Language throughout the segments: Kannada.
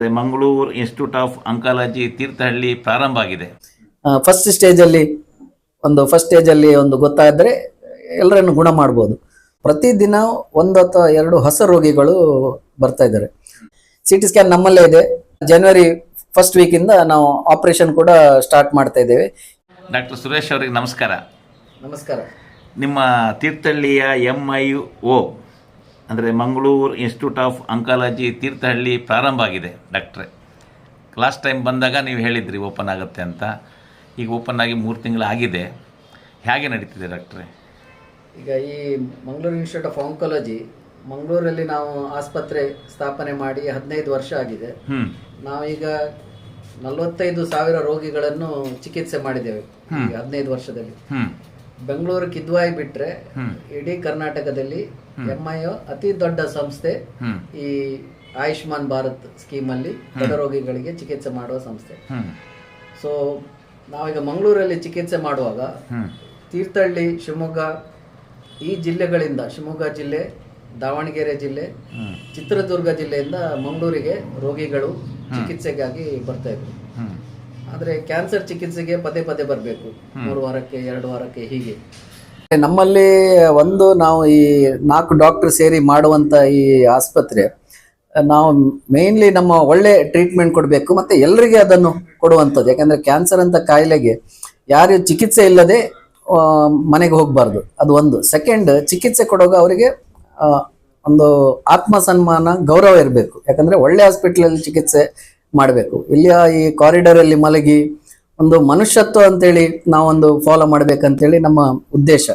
Mangaluru institute of oncology Thirthahalli ಪ್ರಾರಂಭ ಆಗಿದೆ. ಫಸ್ಟ್ ಸ್ಟೇಜ್ ಅಲ್ಲಿ ಒಂದು ಫಸ್ಟ್ ಸ್ಟೇಜ್ ಅಲ್ಲಿ ಒಂದು ಗೊತ್ತಾದ್ರೆ ಎಲ್ಲರನ್ನು ಗುಣ ಮಾಡ್ಬೋದು. ಪ್ರತಿದಿನ ಒಂದು ಅಥವಾ ಎರಡು ಹೊಸ ರೋಗಿಗಳು ಬರ್ತಾ ಇದ್ದಾರೆ. ಸಿ ಟಿ ಸ್ಕ್ಯಾನ್ ನಮ್ಮಲ್ಲೇ ಇದೆ. ಜನವರಿ ಫಸ್ಟ್ ವೀಕಿಂದ ನಾವು ಆಪರೇಷನ್ ಕೂಡ ಸ್ಟಾರ್ಟ್ ಮಾಡ್ತಾ ಇದ್ದೇವೆ. ಡಾಕ್ಟರ್ ಸುರೇಶ್ ಅವರಿಗೆ ನಮಸ್ಕಾರ. ನಮಸ್ಕಾರ. ನಿಮ್ಮ ತೀರ್ಥಹಳ್ಳಿಯ ಎಂ ಐ ಒ ಅಂದರೆ Mangaluru institute of oncology Thirthahalli ಪ್ರಾರಂಭ ಆಗಿದೆ ಡಾಕ್ಟ್ರೆ ಲಾಸ್ಟ್ ಟೈಮ್ ಬಂದಾಗ ನೀವು ಹೇಳಿದ್ರಿ ಓಪನ್ ಆಗುತ್ತೆ ಅಂತ. ಈಗ ಓಪನ್ ಆಗಿ ಮೂರು ತಿಂಗಳು ಆಗಿದೆ. ಹೇಗೆ ನಡೀತಿದೆ ಡಾಕ್ಟ್ರೆ ಈಗ ಈ ಮಂಗಳೂರು ಇನ್ಸ್ಟಿಟ್ಯೂಟ್ ಆಫ್ ಆಂಕಾಲಜಿ ಮಂಗಳೂರಲ್ಲಿ ನಾವು ಆಸ್ಪತ್ರೆ ಸ್ಥಾಪನೆ ಮಾಡಿ ಹದಿನೈದು ವರ್ಷ ಆಗಿದೆ. ನಾವೀಗ ನಲವತ್ತೈದು ಸಾವಿರ ರೋಗಿಗಳನ್ನು ಚಿಕಿತ್ಸೆ ಮಾಡಿದ್ದೇವೆ ಹದಿನೈದು ವರ್ಷದಲ್ಲಿ. ಬೆಂಗಳೂರು ಕಿದ್ವಾಯಿ ಬಿಟ್ರೆ ಇಡೀ ಕರ್ನಾಟಕದಲ್ಲಿ ಎಂ ಐ ಅತಿ ದೊಡ್ಡ ಸಂಸ್ಥೆ ಈ ಆಯುಷ್ಮಾನ್ ಭಾರತ್ ಸ್ಕೀಮ್ ಅಲ್ಲಿ ಬಡ ರೋಗಿಗಳಿಗೆ ಚಿಕಿತ್ಸೆ ಮಾಡುವ ಸಂಸ್ಥೆ. ಸೊ ನಾವೀಗ ಮಂಗಳೂರಲ್ಲಿ ಚಿಕಿತ್ಸೆ ಮಾಡುವಾಗ ತೀರ್ಥಹಳ್ಳಿ ಶಿವಮೊಗ್ಗ ಈ ಜಿಲ್ಲೆಗಳಿಂದ ಶಿವಮೊಗ್ಗ ಜಿಲ್ಲೆ ದಾವಣಗೆರೆ ಜಿಲ್ಲೆ ಚಿತ್ರದುರ್ಗ ಜಿಲ್ಲೆಯಿಂದ ಮಂಗಳೂರಿಗೆ ರೋಗಿಗಳು ಚಿಕಿತ್ಸೆಗಾಗಿ ಬರ್ತಾ ಇದ್ರು. ಆದರೆ ಕ್ಯಾನ್ಸರ್ ಚಿಕಿತ್ಸೆಗೆ ಪದೇ ಪದೇ ಬರಬೇಕು. ಮೂರು ವಾರಕ್ಕೆ ಎರಡು ವಾರಕ್ಕೆ ಹೀಗೆ. ನಮ್ಮಲ್ಲಿ ಒಂದು ನಾವು ಈ ನಾಲ್ಕು ಡಾಕ್ಟರ್ ಸೇರಿ ಮಾಡುವಂತ ಈ ಆಸ್ಪತ್ರೆ, ನಾವು ಮೇನ್ಲಿ ನಮ್ಮ ಒಳ್ಳೆ ಟ್ರೀಟ್ಮೆಂಟ್ ಕೊಡಬೇಕು ಮತ್ತೆ ಎಲ್ಲರಿಗೆ ಅದನ್ನು ಕೊಡುವಂಥದ್ದು. ಯಾಕಂದ್ರೆ ಕ್ಯಾನ್ಸರ್ ಅಂತ ಕಾಯಿಲೆಗೆ ಯಾರು ಚಿಕಿತ್ಸೆ ಇಲ್ಲದೆ ಮನೆಗೆ ಹೋಗಬಾರ್ದು. ಅದು ಒಂದು. ಸೆಕೆಂಡ್ ಚಿಕಿತ್ಸೆ ಕೊಡುವಾಗ ಅವರಿಗೆ ಒಂದು ಆತ್ಮ ಸನ್ಮಾನ ಗೌರವ ಇರಬೇಕು. ಯಾಕಂದ್ರೆ ಒಳ್ಳೆ ಹಾಸ್ಪಿಟ್ಲಲ್ಲಿ ಚಿಕಿತ್ಸೆ ಮಾಡಬೇಕು. ಇಲ್ಲಿಯ ಈ ಕಾರಿಡಾರ್ ಅಲ್ಲಿ ಮಲಗಿ ಒಂದು ಮನುಷ್ಯತ್ವ ಅಂತೇಳಿ ನಾವೊಂದು ಫಾಲೋ ಮಾಡ್ಬೇಕಂತೇಳಿ ನಮ್ಮ ಉದ್ದೇಶ.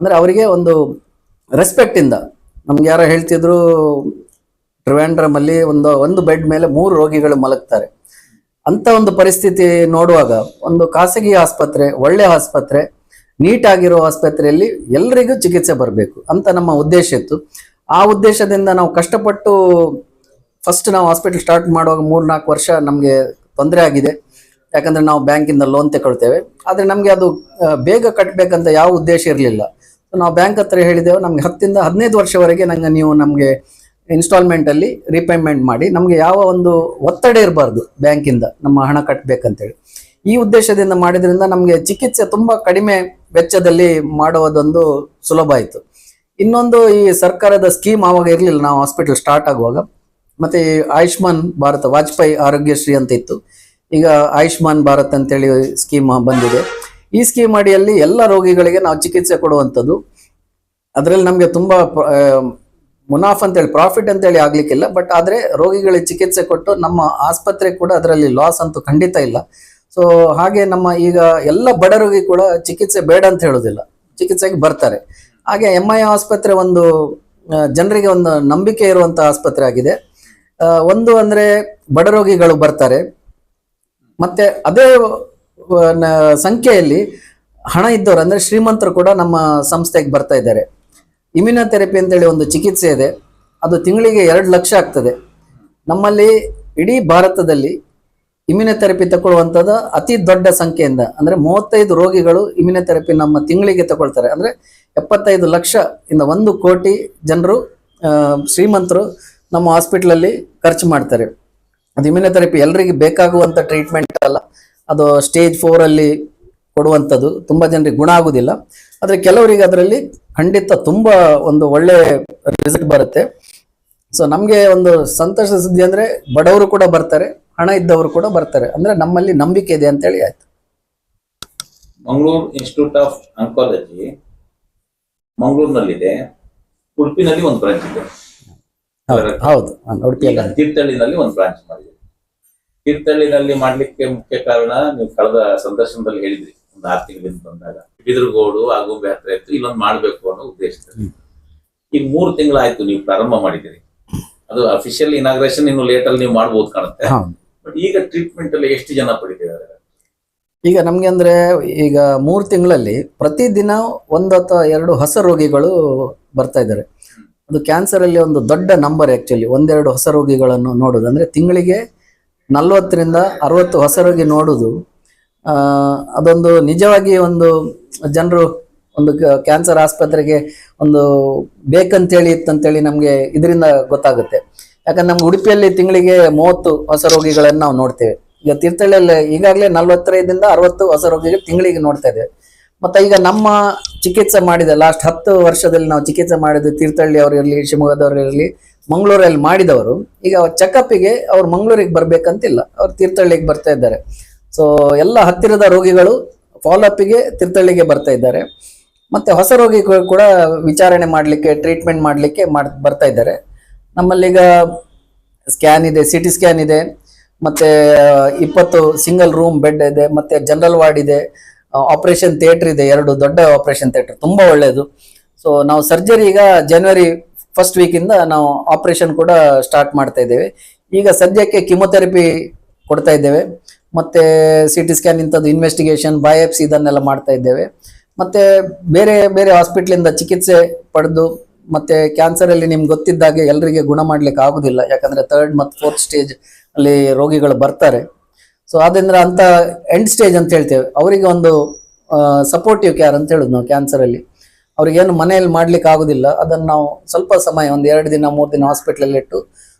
ಅಂದ್ರೆ ಅವರಿಗೆ ಒಂದು ರೆಸ್ಪೆಕ್ಟ್ ಇಂದ. ನಮ್ಗೆ ಯಾರೋ ಹೇಳ್ತಿದ್ರು ಟ್ರಿವ್ಯಾಂಡ್ರಮಲ್ಲಿ ಒಂದು ಒಂದು ಬೆಡ್ ಮೇಲೆ ಮೂರು ರೋಗಿಗಳು ಮಲಗ್ತಾರೆ. ಅಂತ ಒಂದು ಪರಿಸ್ಥಿತಿ ನೋಡುವಾಗ, ಒಂದು ಖಾಸಗಿ ಆಸ್ಪತ್ರೆ, ಒಳ್ಳೆ ಆಸ್ಪತ್ರೆ ನೀಟ್ ಆಗಿರೋ ಆಸ್ಪತ್ರೆಯಲ್ಲಿ ಎಲ್ರಿಗೂ ಚಿಕಿತ್ಸೆ ಬರಬೇಕು ಅಂತ ನಮ್ಮ ಉದ್ದೇಶ ಇತ್ತು. ಆ ಉದ್ದೇಶದಿಂದ ನಾವು ಕಷ್ಟಪಟ್ಟು ಫಸ್ಟ್ ನಾವು ಹಾಸ್ಪಿಟಲ್ ಸ್ಟಾರ್ಟ್ ಮಾಡುವಾಗ ಮೂರು ನಾಲ್ಕು ವರ್ಷ ನಮಗೆ ತೊಂದರೆ ಆಗಿದೆ. ಯಾಕಂದ್ರೆ ನಾವು ಬ್ಯಾಂಕಿಂದ ಲೋನ್ ತಗೊಳ್ತೇವೆ ಆದರೆ ನಮಗೆ ಅದು ಬೇಗ ಕಟ್ಟಬೇಕಂತ ಯಾವ ಉದ್ದೇಶ ಇರಲಿಲ್ಲ. ನಾವು ಬ್ಯಾಂಕ್ ಹತ್ರ ಹೇಳಿದೆವು, ನಮಗೆ ಹತ್ತಿಂದ ಹದಿನೈದು ವರ್ಷವರೆಗೆ ನಂಗೆ ನೀವು ನಮಗೆ ಇನ್ಸ್ಟಾಲ್ಮೆಂಟ್ ಅಲ್ಲಿ ರೀಪೇಮೆಂಟ್ ಮಾಡಿ, ನಮಗೆ ಯಾವ ಒಂದು ಒತ್ತಡ ಇರಬಾರ್ದು ಬ್ಯಾಂಕಿಂದ ನಮ್ಮ ಹಣ ಕಟ್ಟಬೇಕಂತೇಳಿ ಈ ಉದ್ದೇಶದಿಂದ ಮಾಡಿದ್ರಿಂದ ನಮಗೆ ಚಿಕಿತ್ಸೆ ತುಂಬಾ ಕಡಿಮೆ ವೆಚ್ಚದಲ್ಲಿ ಮಾಡುವುದೊಂದು ಸುಲಭ ಆಯಿತು. ಇನ್ನೊಂದು ಈ ಸರ್ಕಾರದ ಸ್ಕೀಮ್ ಆವಾಗ ಇರಲಿಲ್ಲ, ನಾವು ಹಾಸ್ಪಿಟಲ್ ಸ್ಟಾರ್ಟ್ ಆಗುವಾಗ. ಮತ್ತೆ ಆಯುಷ್ಮಾನ್ ಭಾರತ ವಾಜಪೇಯಿ ಆರೋಗ್ಯಶ್ರೀ ಅಂತ ಇತ್ತು. ಈಗ ಆಯುಷ್ಮಾನ್ ಭಾರತ್ ಅಂತೇಳಿ ಸ್ಕೀಮ್ ಬಂದಿದೆ. ಈ ಸ್ಕೀಮ್ ಅಡಿಯಲ್ಲಿ ಎಲ್ಲ ರೋಗಿಗಳಿಗೆ ನಾವು ಚಿಕಿತ್ಸೆ ಕೊಡುವಂಥದ್ದು. ಅದರಲ್ಲಿ ನಮಗೆ ತುಂಬ ಮುನಾಫ್ ಅಂತೇಳಿ, ಪ್ರಾಫಿಟ್ ಅಂತೇಳಿ ಆಗ್ಲಿಕ್ಕಿಲ್ಲ. ಬಟ್ ಆದ್ರೆ ರೋಗಿಗಳಿಗೆ ಚಿಕಿತ್ಸೆ ಕೊಟ್ಟು ನಮ್ಮ ಆಸ್ಪತ್ರೆ ಕೂಡ ಅದರಲ್ಲಿ ಲಾಸ್ ಅಂತೂ ಖಂಡಿತ ಇಲ್ಲ. ಸೊ ಹಾಗೆ ನಮ್ಮ ಈಗ ಎಲ್ಲ ಬಡ ರೋಗಿ ಕೂಡ ಚಿಕಿತ್ಸೆ ಬೇಡ ಅಂತ ಹೇಳೋದಿಲ್ಲ. ಚಿಕಿತ್ಸೆಗೆ ಬರ್ತಾರೆ. ಹಾಗೆ ಎಂ ಐ ಆಸ್ಪತ್ರೆ ಒಂದು ಜನರಿಗೆ ಒಂದು ನಂಬಿಕೆ ಇರುವಂಥ ಆಸ್ಪತ್ರೆ ಆಗಿದೆ. ಒಂದು ಅಂದ್ರೆ ಬಡ ರೋಗಿಗಳು ಬರ್ತಾರೆ. ಮತ್ತೆ ಅದೇ ಸಂಖ್ಯೆಯಲ್ಲಿ ಹಣ ಇದ್ದವರು, ಅಂದ್ರೆ ಶ್ರೀಮಂತರು ಕೂಡ ನಮ್ಮ ಸಂಸ್ಥೆಗೆ ಬರ್ತಾ ಇದ್ದಾರೆ. ಇಮ್ಯುನೋಥೆರಪಿ ಅಂತೇಳಿ ಒಂದು ಚಿಕಿತ್ಸೆ ಇದೆ. ಅದು ತಿಂಗಳಿಗೆ ಎರಡು ಲಕ್ಷ ಆಗ್ತದೆ. ನಮ್ಮಲ್ಲಿ ಇಡೀ ಭಾರತದಲ್ಲಿ ಇಮ್ಯುನೋಥೆರಪಿ ತಗೊಳ್ಳುವಂಥದ್ದು ಅತಿ ದೊಡ್ಡ ಸಂಖ್ಯೆಯಿಂದ, ಅಂದ್ರೆ ಮೂವತ್ತೈದು ರೋಗಿಗಳು ಇಮ್ಯುನೋಥೆರಪಿ ನಮ್ಮ ತಿಂಗಳಿಗೆ ತಗೊಳ್ತಾರೆ. ಅಂದ್ರೆ ಎಪ್ಪತ್ತೈದು ಲಕ್ಷ ಇಂದ ಒಂದು ಕೋಟಿ ಜನರು ಶ್ರೀಮಂತರು ನಮ್ಮ ಹಾಸ್ಪಿಟ್ಲಲ್ಲಿ ಖರ್ಚು ಮಾಡ್ತಾರೆ. ಅದು ಇಮ್ಯುನೋಥೆರಪಿ ಎಲ್ಲರಿಗೆ ಬೇಕಾಗುವಂಥ ಟ್ರೀಟ್ಮೆಂಟ್ ಅಲ್ಲ. ಅದು ಸ್ಟೇಜ್ ಫೋರ್ ಅಲ್ಲಿ ಕೊಡುವಂಥದ್ದು. ತುಂಬಾ ಜನರಿಗೆ ಗುಣ ಆಗುದಿಲ್ಲ. ಆದರೆ ಕೆಲವರಿಗೆ ಅದರಲ್ಲಿ ಖಂಡಿತ ತುಂಬಾ ಒಂದು ಒಳ್ಳೆ ರಿಸಲ್ಟ್ ಬರುತ್ತೆ. ಸೊ ನಮಗೆ ಒಂದು ಸಂತೋಷ ಸುದ್ದಿ ಅಂದ್ರೆ ಬಡವರು ಕೂಡ ಬರ್ತಾರೆ, ಹಣ ಇದ್ದವರು ಕೂಡ ಬರ್ತಾರೆ. ಅಂದ್ರೆ ನಮ್ಮಲ್ಲಿ ನಂಬಿಕೆ ಇದೆ ಅಂತೇಳಿ ಆಯ್ತು. ಮಂಗಳೂರು ಇನ್ಸ್ಟಿಟ್ಯೂಟ್ ಆಫ್ ಆಂಕಾಲಜಿ ಮಂಗಳೂರಿನಲ್ಲಿದೆ. ಉಡುಪಿನಲ್ಲಿ ಒಂದು ಬ್ರಾಂಚ್ ಇದೆ. ಹೌದು ಹೌದು. ಉಡುಪಿಯಲ್ಲಿ ತೀರ್ಥಹಳ್ಳಿನಲ್ಲಿ ಒಂದು ಬ್ರಾಂಚ್ ಮಾಡಿದೆ. ತೀರ್ಥಹಳ್ಳಿನಲ್ಲಿ ಮಾಡ್ಲಿಕ್ಕೆ ಮುಖ್ಯ ಕಾರಣ ನೀವು ಕಳೆದ ಸಂದರ್ಶನದಲ್ಲಿ ಹೇಳಿದ್ರಿ ಒಂದು ಆರ್ ತಿಂಗಳಿಂದ ಬಂದಾಗ. ಬಿದಿರುಗೋಡು ಆಗುಂಬೆ ಹತ್ರ ಇತ್ತು ಇಲ್ಲೊಂದು ಮಾಡ್ಬೇಕು ಅನ್ನೋ ಉದ್ದೇಶದಲ್ಲಿ. ಈಗ ಮೂರು ತಿಂಗಳಾಯ್ತು ನೀವು ಪ್ರಾರಂಭ ಮಾಡಿದಿರಿ ಅದು ಅಫಿಷಿಯಲ್ ಇನಾಗ್ರೇಷನ್ ಇನ್ನು ಲೇಟ್ ಅಲ್ಲಿ ನೀವು ಮಾಡ್ಬೋದು ಕಾಣುತ್ತೆ. ಬಟ್ ಈಗ ಟ್ರೀಟ್ಮೆಂಟ್ ಅಲ್ಲಿ ಎಷ್ಟು ಜನ ಪಡಿತಿದ್ದಾರೆ? ಈಗ ನಮ್ಗೆ ಅಂದ್ರೆ ಈಗ ಮೂರು ತಿಂಗಳಲ್ಲಿ ಪ್ರತಿದಿನ ಒಂದು ಅಥವಾ ಎರಡು ಹೊಸ ರೋಗಿಗಳು ಬರ್ತಾ ಇದ್ದಾರೆ. ಅದು ಕ್ಯಾನ್ಸರ್ ಅಲ್ಲಿ ಒಂದು ದೊಡ್ಡ ನಂಬರ್ ಆಕ್ಚುಲಿ ಒಂದೆರಡು ಹೊಸ ರೋಗಿಗಳನ್ನು ನೋಡೋದು. ಅಂದ್ರೆ ತಿಂಗಳಿಗೆ ನಲ್ವತ್ತರಿಂದ ಅರವತ್ತು ಹೊಸ ರೋಗಿ ನೋಡುದು. ಅದೊಂದು ನಿಜವಾಗಿ ಒಂದು ಜನರು ಒಂದು ಕ್ಯಾನ್ಸರ್ ಆಸ್ಪತ್ರೆಗೆ ಒಂದು ಬೇಕಂತೇಳಿ ಇತ್ತಂತೇಳಿ ನಮಗೆ ಇದರಿಂದ ಗೊತ್ತಾಗುತ್ತೆ. ಯಾಕಂದ್ರೆ ನಮ್ಮ ಉಡುಪಿಯಲ್ಲಿ ತಿಂಗಳಿಗೆ ಮೂವತ್ತು ಹೊಸ ರೋಗಿಗಳನ್ನು ನಾವು ನೋಡ್ತೇವೆ. ಈಗ ತೀರ್ಥಹಳ್ಳಿಯಲ್ಲಿ ಈಗಾಗಲೇ ನಲವತ್ತೈದರಿಂದ ಅರವತ್ತು ಹೊಸ ರೋಗಿಗಳು ತಿಂಗಳಿಗೆ ನೋಡ್ತಾ ಇದ್ದೇವೆ. ಮತ್ತೆ ಈಗ ನಮ್ಮ ಚಿಕಿತ್ಸೆ ಮಾಡಿದ ಲಾಸ್ಟ್ ಹತ್ತು ವರ್ಷದಲ್ಲಿ ನಾವು ಚಿಕಿತ್ಸೆ ಮಾಡಿದ ತೀರ್ಥಹಳ್ಳಿ ಅವರಿರಲಿ ಶಿವಮೊಗ್ಗದವರು ಇರಲಿ, ಮಂಗಳೂರಲ್ಲಿ ಮಾಡಿದವರು. ಈಗ ಚೆಕಪ್ಪಿಗೆ ಅವ್ರು ಮಂಗಳೂರಿಗೆ ಬರಬೇಕಂತಿಲ್ಲ. ಅವ್ರು ತೀರ್ಥಹಳ್ಳಿಗೆ ಬರ್ತಾ ಇದ್ದಾರೆ. ಸೊ ಎಲ್ಲ ಹತ್ತಿರದ ರೋಗಿಗಳು ಫಾಲೋಅಪ್ಪಿಗೆ ತೀರ್ಥಹಳ್ಳಿಗೆ ಬರ್ತಾ ಇದ್ದಾರೆ. ಮತ್ತೆ ಹೊಸ ರೋಗಿಗಳು ಕೂಡ ವಿಚಾರಣೆ ಮಾಡಲಿಕ್ಕೆ ಟ್ರೀಟ್ಮೆಂಟ್ ಮಾಡಲಿಕ್ಕೆ ಮಾಡ್, ಬರ್ತಾ ಇದ್ದಾರೆ. ನಮ್ಮಲ್ಲೀಗ ಸ್ಕ್ಯಾನ್ ಇದೆ ಸಿ ಟಿ ಸ್ಕ್ಯಾನ್ ಇದೆ. ಮತ್ತೆ ಇಪ್ಪತ್ತು ಸಿಂಗಲ್ ರೂಮ್ ಬೆಡ್ ಇದೆ. ಮತ್ತೆ ಜನರಲ್ ವಾರ್ಡ್ ಇದೆ. ಆಪರೇಷನ್ ಥಿಯೇಟರ್ ಇದೆ, ಎರಡು ದೊಡ್ಡ ಆಪರೇಷನ್ ಥಿಯೇಟರ್ ತುಂಬ ಒಳ್ಳೆಯದು ಸೊ ನಾವು ಸರ್ಜರಿ ಈಗ ಜನವರಿ ಫಸ್ಟ್ ವೀಕಿಂದ ನಾವು ಆಪರೇಷನ್ ಕೂಡ ಸ್ಟಾರ್ಟ್ ಮಾಡ್ತಾ ಇದ್ದೇವೆ. ಈಗ ಸದ್ಯಕ್ಕೆ ಕಿಮೊಥೆರಪಿ ಕೊಡ್ತಾ ಇದ್ದೇವೆ. ಮತ್ತು ಸಿ ಟಿ ಸ್ಕ್ಯಾನ್ ಇಂಥದ್ದು ಇನ್ವೆಸ್ಟಿಗೇಷನ್ ಬಯೋಪ್ಸಿ ಇದನ್ನೆಲ್ಲ ಮಾಡ್ತಾ ಇದ್ದೇವೆ. ಮತ್ತು ಬೇರೆ ಬೇರೆ ಹಾಸ್ಪಿಟ್ಲಿಂದ ಚಿಕಿತ್ಸೆ ಪಡೆದು, ಮತ್ತು ಕ್ಯಾನ್ಸರಲ್ಲಿ ನಿಮ್ಗೆ ಗೊತ್ತಿದ್ದಾಗೆ ಎಲ್ಲರಿಗೆ ಗುಣ ಮಾಡ್ಲಿಕ್ಕೆ ಆಗೋದಿಲ್ಲ. ಯಾಕಂದರೆ ಥರ್ಡ್ ಮತ್ತು ಫೋರ್ತ್ ಸ್ಟೇಜ್ ಅಲ್ಲಿ ರೋಗಿಗಳು ಬರ್ತಾರೆ. ಸೊ ಆದ್ರಿಂದ ಅಂತ ಎಂಡ್ ಸ್ಟೇಜ್ ಅಂತ ಹೇಳ್ತೇವೆ. ಅವರಿಗೆ ಒಂದು ಸಪೋರ್ಟಿವ್ ಕೇರ್ ಅಂತ ಹೇಳುದು ನಾವು ಕ್ಯಾನ್ಸರ್ ಅಲ್ಲಿ. ಅವ್ರಿಗೇನು ಮನೆಯಲ್ಲಿ ಮಾಡ್ಲಿಕ್ಕೆ ಆಗುದಿಲ್ಲ. ಅದನ್ನ ನಾವು ಸ್ವಲ್ಪ ಸಮಯ ಒಂದು ಎರಡು ದಿನ ಮೂರು ದಿನ ಹಾಸ್ಪಿಟ್ಲಲ್ಲಿ ಇಟ್ಟು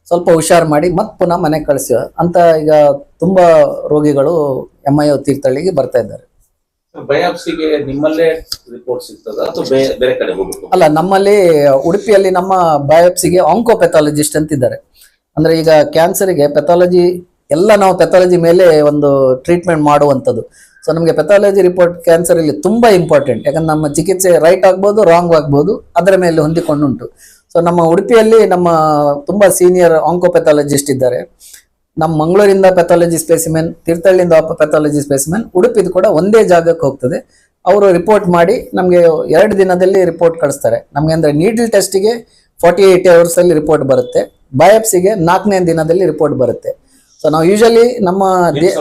ಸ್ವಲ್ಪ ಹುಷಾರು ಮಾಡಿ ಮತ್ತೆ ಪುನಃ ಮನೆಗೆ ಕಳಿಸ ಅಂತ ಈಗ ತುಂಬಾ ರೋಗಿಗಳು ಎಂ ಐ ತೀರ್ಥಹಳ್ಳಿಗೆ ಬರ್ತಾ ಇದ್ದಾರೆ. ಬಯಾಪ್ಸಿಗೆ ನಿಮ್ಮಲ್ಲೇ ರಿಪೋರ್ಟ್ ಸಿಗ್ತದ ಅಥವಾ ಬೇರೆ ಕಡೆ ಹೋಗ್ಬೇಕು? ಅಲ್ಲ ನಮ್ಮಲ್ಲಿ ಉಡುಪಿಯಲ್ಲಿ ನಮ್ಮ ಬಯೋಪ್ಸಿಗೆ ಆಂಕೋಪೆಥಾಲಜಿಸ್ಟ್ ಅಂತಿದ್ದಾರೆ. ಅಂದ್ರೆ ಈಗ ಕ್ಯಾನ್ಸರ್ಗೆ ಪೆಥಾಲಜಿ ಎಲ್ಲ ನಾವು ಪೆಥಾಲಜಿ ಮೇಲೆ ಒಂದು ಟ್ರೀಟ್ಮೆಂಟ್ ಮಾಡುವಂಥದ್ದು. ಸೊ ನಮಗೆ ಪೆಥಾಲಜಿ ರಿಪೋರ್ಟ್ ಕ್ಯಾನ್ಸರ್ ಇಲ್ಲಿ ತುಂಬ ಇಂಪಾರ್ಟೆಂಟ್ ಯಾಕಂದ್ರೆ ನಮ್ಮ ಚಿಕಿತ್ಸೆ ರೈಟ್ ಆಗ್ಬೋದು ರಾಂಗ್ ಆಗ್ಬೋದು, ಅದರ ಮೇಲೆ ಹೊಂದಿಕೊಂಡುಂಟು. ಸೊ ನಮ್ಮ ಉಡುಪಿಯಲ್ಲಿ ನಮ್ಮ ತುಂಬ ಸೀನಿಯರ್ ಆಂಕೋಪೆಥಾಲಜಿಸ್ಟ್ ಇದ್ದಾರೆ. ನಮ್ಮ ಮಂಗಳೂರಿಂದ ಪೆಥಾಲಜಿ ಸ್ಪೆಸಿಮೆನ್ ತೀರ್ಥಹಳ್ಳಿಯಿಂದ ಪೆಥಾಲಜಿ ಸ್ಪೆಸಿಮೆನ್ ಉಡುಪಿದು ಕೂಡ ಒಂದೇ ಜಾಗಕ್ಕೆ ಹೋಗ್ತದೆ. ಅವರು ರಿಪೋರ್ಟ್ ಮಾಡಿ ನಮಗೆ ಎರಡು ದಿನದಲ್ಲಿ ರಿಪೋರ್ಟ್ ಕಳಿಸ್ತಾರೆ. ನಮಗೆ ಅಂದರೆ ನೀಡಲ್ ಟೆಸ್ಟಿಗೆ ಫಾರ್ಟಿ ಏಯ್ಟ್ ಅವರ್ಸಲ್ಲಿ ರಿಪೋರ್ಟ್ ಬರುತ್ತೆ. ಬಯಾಪ್ಸಿಗೆ ನಾಲ್ಕನೇ ದಿನದಲ್ಲಿ ರಿಪೋರ್ಟ್ ಬರುತ್ತೆ. ಸೊ ನಾವು ಯೂಶಲಿ ನಮ್ಮ ದೇ-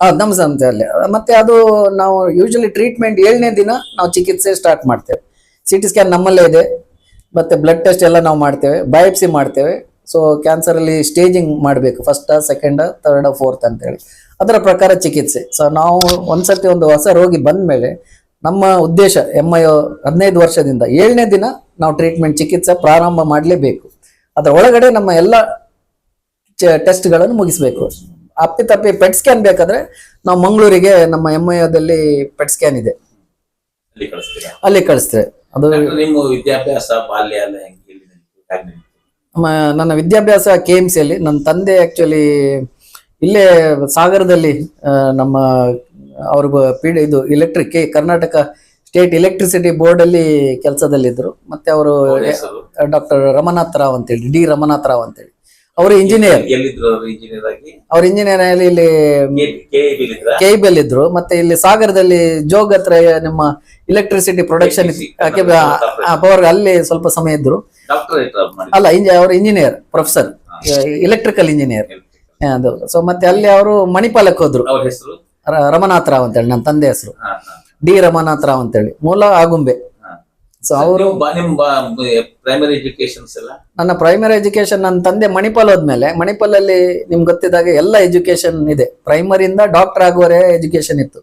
ಆ, ನಮ್ಮ ಸಂಸ್ಥೆಯಲ್ಲಿ. ಮತ್ತೆ ಅದು ನಾವು ಯೂಶಲಿ ಟ್ರೀಟ್ಮೆಂಟ್ ಏಳನೇ ದಿನ ನಾವು ಚಿಕಿತ್ಸೆ ಸ್ಟಾರ್ಟ್ ಮಾಡ್ತೇವೆ. ಸಿ ಟಿ ಸ್ಕ್ಯಾನ್ ನಮ್ಮಲ್ಲೇ ಇದೆ. ಮತ್ತೆ ಬ್ಲಡ್ ಟೆಸ್ಟ್ ಎಲ್ಲ ನಾವು ಮಾಡ್ತೇವೆ. ಬಯೋಪ್ಸಿ ಮಾಡ್ತೇವೆ. ಸೊ ಕ್ಯಾನ್ಸರ್ ಅಲ್ಲಿ ಸ್ಟೇಜಿಂಗ್ ಮಾಡಬೇಕು. ಫಸ್ಟ್ ಸೆಕೆಂಡ್ ಥರ್ಡ್ ಫೋರ್ತ್ ಅಂತ ಹೇಳಿ ಅದರ ಪ್ರಕಾರ ಚಿಕಿತ್ಸೆ. ಸೊ ನಾವು ಒಂದ್ಸತಿ ಒಂದು ಹೊಸ ರೋಗಿ ಬಂದ ಮೇಲೆ ನಮ್ಮ ಉದ್ದೇಶ ಎಂ ಐ ಹದಿನೈದು ವರ್ಷದಿಂದ ಏಳನೇ ದಿನ ನಾವು ಟ್ರೀಟ್ಮೆಂಟ್ ಚಿಕಿತ್ಸೆ ಪ್ರಾರಂಭ ಮಾಡಲೇಬೇಕು. ಅದರ ಒಳಗಡೆ ನಮ್ಮ ಎಲ್ಲ ಟೆಸ್ಟ್ಗಳನ್ನು ಮುಗಿಸ್ಬೇಕು. ಅಪ್ಪಿತಪ್ಪಿ ಪೆಟ್ ಸ್ಕ್ಯಾನ್ ಬೇಕಾದ್ರೆ ನಾವು ಮಂಗಳೂರಿಗೆ ನಮ್ಮ ಎಂ ಅಲ್ಲಿ ಪೆಟ್ ಸ್ಕ್ಯಾನ್ ಇದೆ. ಅಲ್ಲಿ ಕಳಿಸ್ತೇವೆ. ಅದು ನಿಮ್ಮ ವಿದ್ಯಾಭ್ಯಾಸ ಬಾಲ್ಯ ನನ್ನ ವಿದ್ಯಾಭ್ಯಾಸ ಕೆ ಎಂ ಸಿಯಲ್ಲಿ ನನ್ನ ತಂದೆ ಆಕ್ಚುಲಿ ಇಲ್ಲೇ ಸಾಗರದಲ್ಲಿ ನಮ್ಮ ಅವ್ರಿಗೂ ಪಿ ಇದು electric Karnataka state electricity board ಅಲ್ಲಿ ಕೆಲಸದಲ್ಲಿದ್ದರು. ಮತ್ತೆ ಅವರು ಡಾಕ್ಟರ್ ರಮನಾಥ್ ರಾವ್ ಅಂತೇಳಿ ಡಿ ರಮನಾಥ್ ರಾವ್ ಅಂತೇಳಿ. ಅವರು ಇಂಜಿನಿಯರ್ ಎಲ್ಲಿದ್ರು ಅವರು ಇಂಜಿನಿಯರ್ ಆಗಿ? ಅವ್ರ ಇಂಜಿನಿಯರ್ ಅಲ್ಲಿ ಇಲ್ಲಿ ಕೆ ಇದ್ರ? ಕೆ ಬಿ ಇದ್ರು. ಮತ್ತೆ ಇಲ್ಲಿ ಸಾಗರದಲ್ಲಿ ಜೋಗ್ ಹತ್ರ ನಿಮ್ಮ ಇಲೆಕ್ಟ್ರಿಸಿಟಿ ಪ್ರೊಡಕ್ಷನ್ ಪವರ್ ಅಲ್ಲಿ ಸ್ವಲ್ಪ ಸಮಯ ಇದ್ರು. ಡಾಕ್ಟರೇಟ್ ಮಾಡಿ ಅಲ್ಲ ಇಂಜ ಅವರು ಇಂಜಿನಿಯರ್ ಪ್ರೊಫೆಸರ್ ಎಲೆಕ್ಟ್ರಿಕಲ್ ಇಂಜಿನಿಯರ್ ಅದು. ಸೊ ಮತ್ತೆ ಅಲ್ಲಿ ಅವರು ಮಣಿಪಾಲಕ್ ಹೋದ್ರು. ಅವ್ರ ಹೆಸರು? ರಮನಾಥ್ ರಾವ್ ಅಂತೇಳಿ ನನ್ನ ತಂದೆ ಹೆಸರು. ಡಿ ರಮನಾಥ್ ರಾವ್ ಅಂತೇಳಿ. ಮೂಲ ಆಗುಂಬೆ. ಸೊ ಅವರು ಪ್ರೈಮರಿ ಎಜುಕೇಶನ್ಸ್ ಎಲ್ಲ? ನನ್ನ ಪ್ರೈಮರಿ ಎಜುಕೇಶನ್ ನನ್ನ ತಂದೆ ಮಣಿಪಾಲ್ ಹೋದ್ಮೇಲೆ ಮಣಿಪಾಲ್ ಅಲ್ಲಿ ನಿಮ್ಗೆ ಗೊತ್ತಿದ್ದಾಗ ಎಲ್ಲ ಎಜುಕೇಶನ್ ಇದೆ. ಪ್ರೈಮರಿಯಿಂದ ಡಾಕ್ಟರ್ ಆಗುವರೆ ಎಜುಕೇಶನ್ ಇತ್ತು.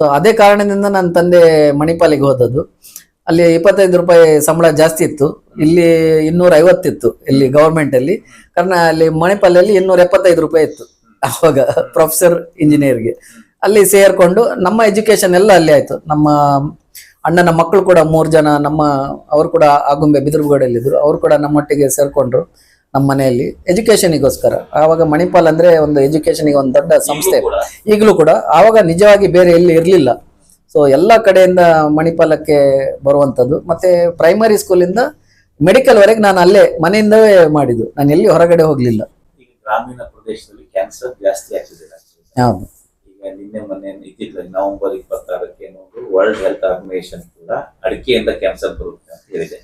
ಸೊ ಅದೇ ಕಾರಣದಿಂದ ನನ್ನ ತಂದೆ ಮಣಿಪಾಲಿಗೆ ಹೋದದ್ದು. ಅಲ್ಲಿ ಇಪ್ಪತ್ತೈದು ರೂಪಾಯಿ ಸಂಬಳ ಜಾಸ್ತಿ ಇತ್ತು. ಇಲ್ಲಿ ಇನ್ನೂರ ಐವತ್ತಿತ್ತು ಇಲ್ಲಿ ಗವರ್ಮೆಂಟ್ ಅಲ್ಲಿ ಕಾರಣ ಅಲ್ಲಿ ಮಣಿಪಾಲಲ್ಲಿ ಇನ್ನೂರ ಎಪ್ಪತ್ತೈದು ರೂಪಾಯಿ ಇತ್ತು ಅವಾಗ ಪ್ರೊಫೆಸರ್ ಇಂಜಿನಿಯರ್ಗೆ ಅಲ್ಲಿ ಸೇರ್ಕೊಂಡು ನಮ್ಮ ಎಜುಕೇಶನ್ ಎಲ್ಲ ಅಲ್ಲಿ ಆಯ್ತು. ನಮ್ಮ ಅಣ್ಣನ ಮಕ್ಕಳು ಕೂಡ ಮೂರು ಜನ ನಮ್ಮ ಅವರು ಕೂಡ ಆಗುಂಬೆ ಬಿದಿರುಗಡೆಯಲ್ಲಿದ್ದರು ಅವರು ಕೂಡ ನಮ್ಮೊಟ್ಟಿಗೆ ಸೇರಿಕೊಂಡ್ರು ನಮ್ಮ ಮನೆಯಲ್ಲಿ. ಎಜುಕೇಷನಿಗೋಸ್ಕರ ಆವಾಗ ಮಣಿಪಾಲ್ ಅಂದ್ರೆ ಒಂದು ಎಜುಕೇಷನಿಗೆ ಒಂದು ದೊಡ್ಡ ಸಂಸ್ಥೆ. ಈಗ್ಲೂ ಕೂಡ? ಆವಾಗ ನಿಜವಾಗಿ ಬೇರೆ ಎಲ್ಲಿ ಇರಲಿಲ್ಲ. ಸೊ ಎಲ್ಲ ಕಡೆಯಿಂದ ಮಣಿಪಾಲಕ್ಕೆ ಬರುವಂಥದ್ದು ಮತ್ತೆ ಪ್ರೈಮರಿ ಸ್ಕೂಲಿಂದ ಮೆಡಿಕಲ್ ವರೆಗೆ ನಾನು ಅಲ್ಲೇ ಮನೆಯಿಂದವೇ ಮಾಡಿದ್ದು. ನಾನು ಎಲ್ಲಿ ಹೊರಗಡೆ ಹೋಗಲಿಲ್ಲ. ಗ್ರಾಮೀಣ ಪ್ರದೇಶದಲ್ಲಿ ಕ್ಯಾನ್ಸರ್ ಜಾಸ್ತಿ ಆಗ್ತಿದೆ. ಹೌದು. ನಿನ್ನೆ ಮೊನ್ನೆ ಇದ್ದಿದ್ರೆ ನವೆಂಬರ್ ಇಪ್ಪತ್ತಾರಕ್ಕೆ ವರ್ಲ್ಡ್ ಹೆಲ್ತ್ ಆರ್ಗನೈಸೇಷನ್ ಕೂಡ ಅಡಿಕೆಯಿಂದ ಕ್ಯಾನ್ಸರ್ ಬರುತ್ತೆ ಅಂತ ಹೇಳಿದೆ.